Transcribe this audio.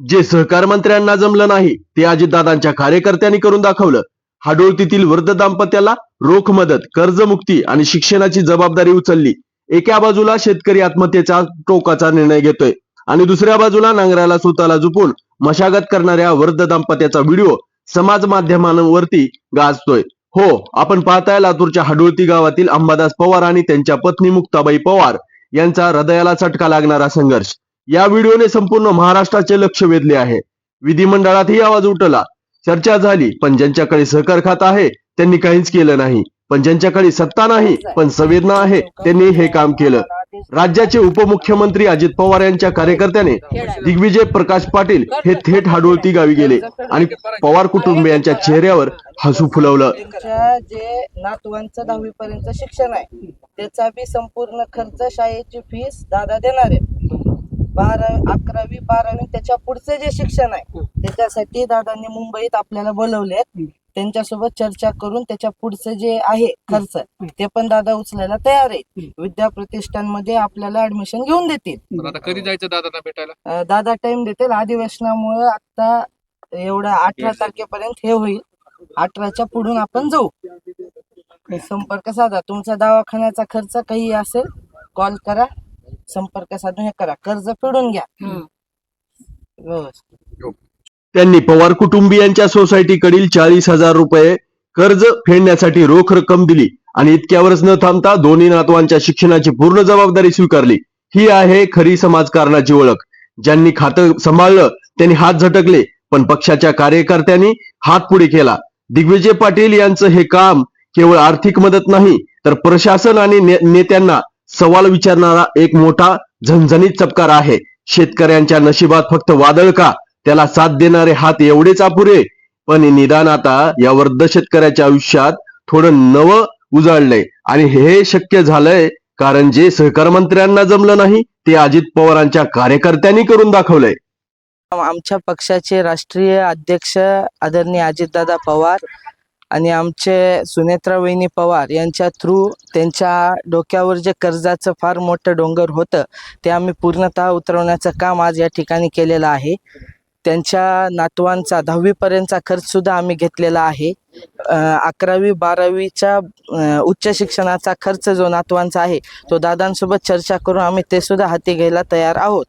जे सहकार मंत्र्यांना जमलं नाही ते अजितदादांच्या कार्यकर्त्यांनी करून दाखवलं. हाडोळतीतील वृद्ध दाम्पत्याला रोख मदत कर्जमुक्ती आणि शिक्षणाची जबाबदारी उचलली. एका बाजूला शेतकरी आत्महत्येचा टोकाचा निर्णय घेतोय आणि दुसऱ्या बाजूला नांगराला सुताला झुपून मशागत करणाऱ्या वृद्ध दाम्पत्याचा व्हिडिओ समाज माध्यमांवरती गाजतोय. हो आपण पाहताय लातूरच्या हाडोळती गावातील अंबादास पवार आणि त्यांच्या पत्नी मुक्ताबाई पवार यांचा हृदयाला चटका लागणारा संघर्ष. या व्हिडिओने संपूर्ण महाराष्ट्राचे लक्ष वेधले आहे. विधिमंडळातही आवाज उठला. चर्चा झाली पण ज्यांच्याकडे सहकार खात आहे त्यांनी काहीच केलं नाही. पण ज्यांच्याकडे सत्ता नाही पण संवेदना आहे त्यांनी हे काम केलं. राज्याचे उपमुख्यमंत्री अजित पवार यांच्या कार्यकर्त्याने दिग्विजय प्रकाश पाटील हे थेट हाडोळती गावी गेले आणि पवार कुटुंबियांच्या चेहऱ्यावर हसू फुलवलं. जे नातवांचं दहावी पर्यंत शिक्षण आहे त्याचा बी संपूर्ण खर्च शाळेची फीस दादा देणार आहे बारा अकरावी बारावी त्याच्या पुढचे जे शिक्षण आहे त्याच्यासाठी दादांनी मुंबईत आपल्याला बोलवले त्यांच्यासोबत चर्चा करून त्याच्या पुढचं जे आहे खर्च ते पण दादा उचलायला तयार आहे विद्या प्रतिष्ठानमध्ये आपल्याला ऍडमिशन घेऊन देतील. आता कधी जायचं दादांना भेटायला? दादा टाइम देतील. अधिवेशनामुळे आता एवढा अठरा तारखेपर्यंत हे होईल. अठराच्या पुढून आपण जाऊ. संपर्क साधा. तुमचा दवाखान्याचा खर्च काही असेल कॉल करा. संपर्क साधून हे करा. कर्ज फेडून घ्या. व्यवस्थित. त्यांनी पवार कुटुंबियांच्या सोसायटीकडील चाळीस हजार रुपये कर्ज फेडण्यासाठी रोख रक्कम दिली आणि इतक्यावरच न थांबता दोन्ही नातवांच्या शिक्षणाची पूर्ण जबाबदारी स्वीकारली. ही आहे खरी समाजकारणाची ओळख. ज्यांनी खातं सांभाळलं त्यांनी हात झटकले पण पक्षाच्या कार्यकर्त्यांनी हात पुढे केला. दिग्विजय पाटील यांचं हे काम केवळ आर्थिक मदत नाही तर प्रशासन आणि ने- नेत्यांना सवाल विचारणारा एक मोठा झणझणीत चपकार आहे. शेतकऱ्यांच्या नशिबात फक्त वादळ का? त्याला साथ देणारे हात एवढेच अपुरे. पण निदान आता या वृद्ध शेतकऱ्याच्या आयुष्यात थोडं नवं उजाळलंय. आणि हे शक्य झालंय कारण जे सहकार मंत्र्यांना जमलं नाही ते अजित पवारांच्या कार्यकर्त्यांनी करून दाखवलंय. आमच्या पक्षाचे राष्ट्रीय अध्यक्ष आदरणीय अजितदादा पवार आणि आमचे सुनेत्रा वहिनी पवार यांच्या थ्रू त्यांच्या डोक्यावर जे कर्जाचं फार मोठं डोंगर होतं ते आम्ही पूर्णतः उतरवण्याचं काम आज या ठिकाणी केलेलं आहे. त्यांच्या नातवांचा दहावीपर्यंतचा खर्चसुद्धा आम्ही घेतलेला आहे. अकरावी बारावीच्या उच्च शिक्षणाचा खर्च जो नातवांचा आहे तो दादांसोबत चर्चा करून आम्ही ते सुद्धा हाती घ्यायला तयार आहोत.